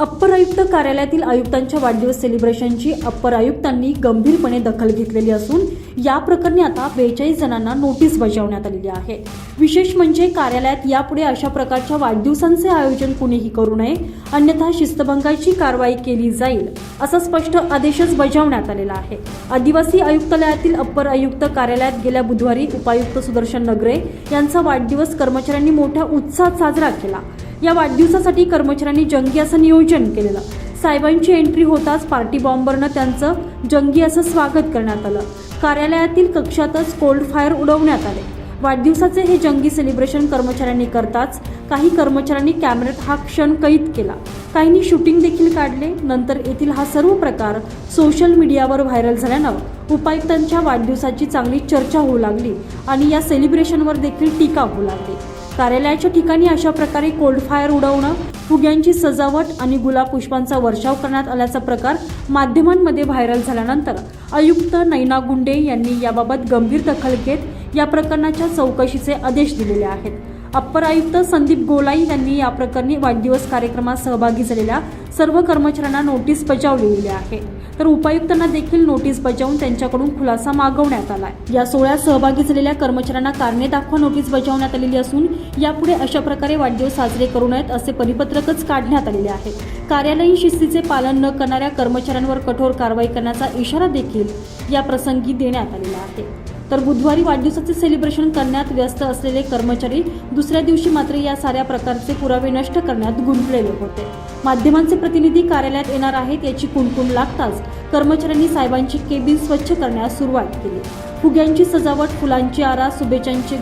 Upper आयुक्त कार्यालयातील आयुक्तांच्या वाढदिवस सेलिब्रेशनची अप्पर आयुक्तांनी गंभीरपणे दखल घेतलेली असून या प्रकरणी आता बेचाळीस जणांना नोटीस बजावण्यात आलेली आहे. विशेष म्हणजे कार्यालयात यापुढे अशा प्रकारच्या वाढदिवसांचे आयोजन कुणीही करू नये अन्यथा शिस्तभंगाची कारवाई केली जाईल असा स्पष्ट आदेशच बजावण्यात आलेला आहे. आदिवासी आयुक्तालयातील अप्पर आयुक्त कार्यालयात गेल्या बुधवारी उपायुक्त सुदर्शन नगरे यांचा वाढदिवस कर्मचाऱ्यांनी मोठ्या उत्साहात साजरा केला. या वाढदिवसासाठी कर्मचाऱ्यांनी जंगी असं नियोजन केलेलं. साहेबांची एंट्री होताच पार्टी बॉम्बरनं त्यांचं जंगी असं स्वागत करण्यात आलं. कार्यालयातील कक्षातच कोल्ड फायर उडवण्यात आले. वाढदिवसाचे हे जंगी सेलिब्रेशन कर्मचाऱ्यांनी करताच काही कर्मचाऱ्यांनी कॅमेऱ्यात हा क्षण कैद केला. काहींनी शूटिंग देखील काढले नंतर येथील हा सर्व प्रकार सोशल मीडियावर व्हायरल झाल्यानं उपायुक्तांच्या वाढदिवसाची चांगली चर्चा होऊ लागली आणि या सेलिब्रेशनवर देखील टीका होऊ लागली. कार्यालयाच्या ठिकाणी अशा प्रकारे कोल्ड फायर उडवणं फुग्यांची सजावट आणि गुलाब पुष्पांचा वर्षाव करण्यात आल्याचा प्रकार माध्यमांमध्ये व्हायरल झाल्यानंतर आयुक्त नैना गुंडे यांनी याबाबत गंभीर दखल घेत या प्रकरणाच्या चौकशीचे आदेश दिलेले आहेत. अप्पर आयुक्त संदीप गोलाई यांनी या प्रकरणी वाढदिवस कार्यक्रमात सहभागी झालेल्या सर्व कर्मचाऱ्यांना नोटीस बजावलेली आहे. तर उपायुक्तांना देखील नोटीस बजावून त्यांच्याकडून खुलासा मागवण्यात आला या सोहळ्यात सहभागी झालेल्या कर्मचाऱ्यांना कारणे दाखवा नोटीस बजावण्यात आलेली असून यापुढे अशा प्रकारे वाढदिवस साजरे करू नयेत असे परिपत्रकच काढण्यात आलेले आहे. कार्यालयीन शिस्तीचे पालन न करणाऱ्या कर्मचाऱ्यांवर कठोर कारवाई करण्याचा इशारा देखील या प्रसंगी देण्यात आलेला आहे. तर बुधवारी वाढदिवसाचे सेलिब्रेशन करण्यात व्यस्त असलेले कर्मचारी दुसऱ्या दिवशी मात्र या साऱ्या प्रकारचे पुरावे नष्ट करण्यात गुंतलेले होते. माध्यमांचे प्रतिनिधी कार्यालयात येणार आहेत याची कुणकुण लागताच कर्मचाऱ्यांनी साहेबांची केबिन स्वच्छ करण्यास सुरुवात केली. फुग्यांची सजावट फुलांची आरा शुभेच्छांचे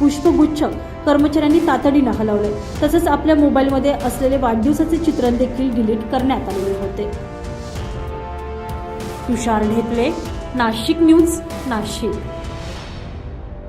पुष्पगुच्छ कर्मचाऱ्यांनी तातडीनं हलवले. तसेच आपल्या मोबाईलमध्ये असलेले वाढदिवसाचे चित्रण देखील डिलीट करण्यात आलेले होते. तुषार ढेपले नाशिक न्यूज नाशिक.